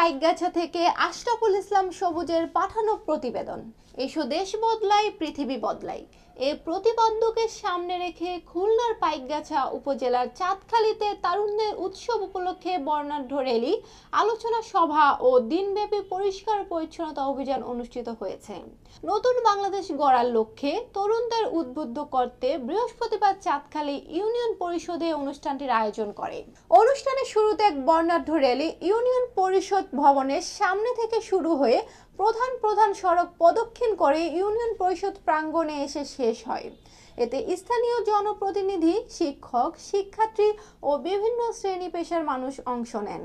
পাইকগাছা থেকে আশরাফুল ইসলাম সবুজের পাঠানো প্রতিবেদন। এসো দেশ বদলাই, পৃথিবী বদলাই। এ প্রতিবন্ধকে সামনে রেখে খুলনার পাইকগাছা উপজেলার চাঁদখালীতে তারুণ্যের উৎসব উপলক্ষে বর্ণাঢ্য র্যালি, আলোচনা সভা ও দিনব্যাপী পরিষ্কার পরিচ্ছন্নতা অভিযান অনুষ্ঠিত হয়েছে। নতুন বাংলাদেশ গড়ার লক্ষ্যে তরুণদের উদ্বুদ্ধ করতে বৃহস্পতিবার চাঁদখালী ইউনিয়ন পরিষদে অনুষ্ঠানটির আয়োজন করে। অনুষ্ঠানের শুরুতে এক বর্ণাঢ্য র্যালি ইউনিয়ন পরিষদ ভবনের সামনে থেকে শুরু হয়ে প্রধান প্রধান সড়ক প্রদক্ষিণ করে ইউনিয়ন পরিষদ প্রাঙ্গণে এসে শেষ হয়। এতে স্থানীয় জনপ্রতিনিধি, শিক্ষক, শিক্ষার্থী ও বিভিন্ন শ্রেণি পেশার মানুষ অংশ নেন।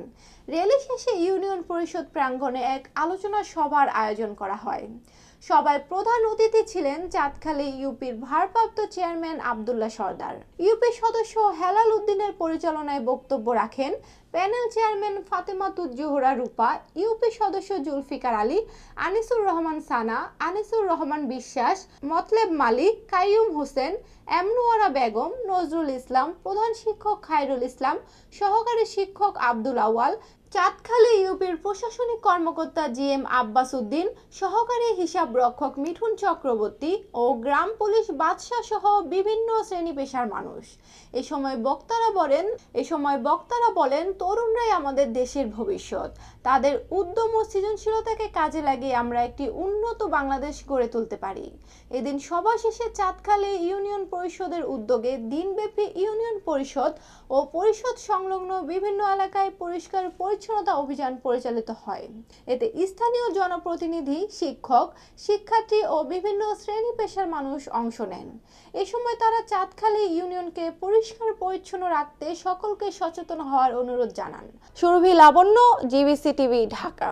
র্যালি শেষে ইউনিয়ন পরিষদ প্রাঙ্গণে এক আলোচনা সভার আয়োজন করা হয়। সভায় প্রধান অতিথি ছিলেন চাঁদখালী ইউপির ভারপ্রাপ্ত চেয়ারম্যান আবদুল্লাহ সর্দার। ইউপি সদস্য হেলাল উদ্দিনের পরিচালনায় বক্তব্য রাখেন panel chairman Fatematuz Zohra Rupa, UP সদস্য জুলফিকার আলী আনিসুর রহমান সানা, আনিসুর রহমান বিশ্বাস, মতলেব মালিক কাইয়ুম হোসেন, এমনুয়ারা বেগম, নজরুল ইসলাম, প্রধান শিক্ষক খায়রুল ইসলাম, সহকারী শিক্ষক আব্দুল আওয়াল চাঁদখালী ইউপির প্রশাসনিক কর্মকর্তা জি এম আব্বাস উদ্দিন, সহকারী হিসাব রক্ষক মিঠুন চক্রবর্তী ও গ্রাম পুলিশ বাদশাহ সহ বিভিন্ন শ্রেণি পেশার মানুষ। এ সময় বক্তারা বলেন, এ সময় বক্তারা বলেন, তরুণরাই আমাদের দেশের ভবিষ্যৎ। তাদের উদ্যম ও সৃজনশীলতাকে কাজে লাগিয়ে আমরা একটি উন্নত বাংলাদেশ গড়ে তুলতে পারি। এদিন সভা শেষে চাঁদখালী ইউনিয়ন পরিষদের উদ্যোগে দিনব্যাপী ইউনিয়ন পরিষদ ও পরিষদ সংলগ্ন বিভিন্ন এলাকায় পরিষ্কার পরিচ্ছন্নতা অভিযান পরিচালিত হয়। এতে স্থানীয় জনপ্রতিনিধি, শিক্ষক, শিক্ষার্থী ও বিভিন্ন শ্রেণি পেশার মানুষ অংশ নেন। এ সময় তারা চাঁদখালী ইউনিয়নকে পরিষ্কার পরিচ্ছন্ন রাখতে সকলকে সচেতন হওয়ার অনুরোধ জানান। Surovi Labonno, GBC TV, Dhaka.